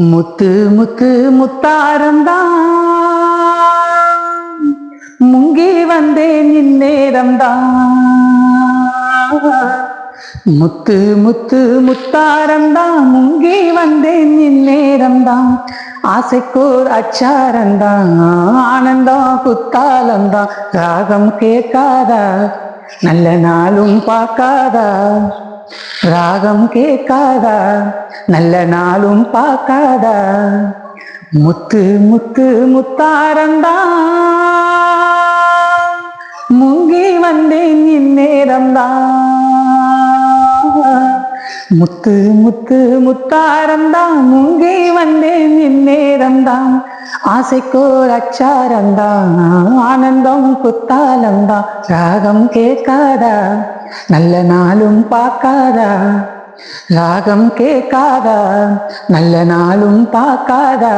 முத்து முத்து முத்தாரம்தான். முங்கி வந்தேன் இந்நேரம்தான் முத்து முத்து முத்தாரம்தான். முங்கி வந்தேன் இந்நேரம்தான் ஆசைக்கோர் அச்சாரந்தான் ஆனந்தம் குத்தாலம்தான் ராகம் கேட்காதா? நல்ல நாளும் பார்க்காதா? ராகம் கேட்காதா? நல்ல நாளும் பார்க்காதா? முத்து முத்து முத்தாரந்தா. முங்கி வந்தேன் இந்நேரம்தா முத்து முத்து முத்தாரந்தான் முங்கி வந்தேன் இந்நேரம்தான் ஆசைக்கோர் அச்சாரந்தான் ஆனந்தம் குத்தாலந்தான் ராகம் கேட்காதா? நல்ல நாளும் பார்க்காதா? ராகம் கேட்காதா? நல்ல நாளும் பார்க்காதா?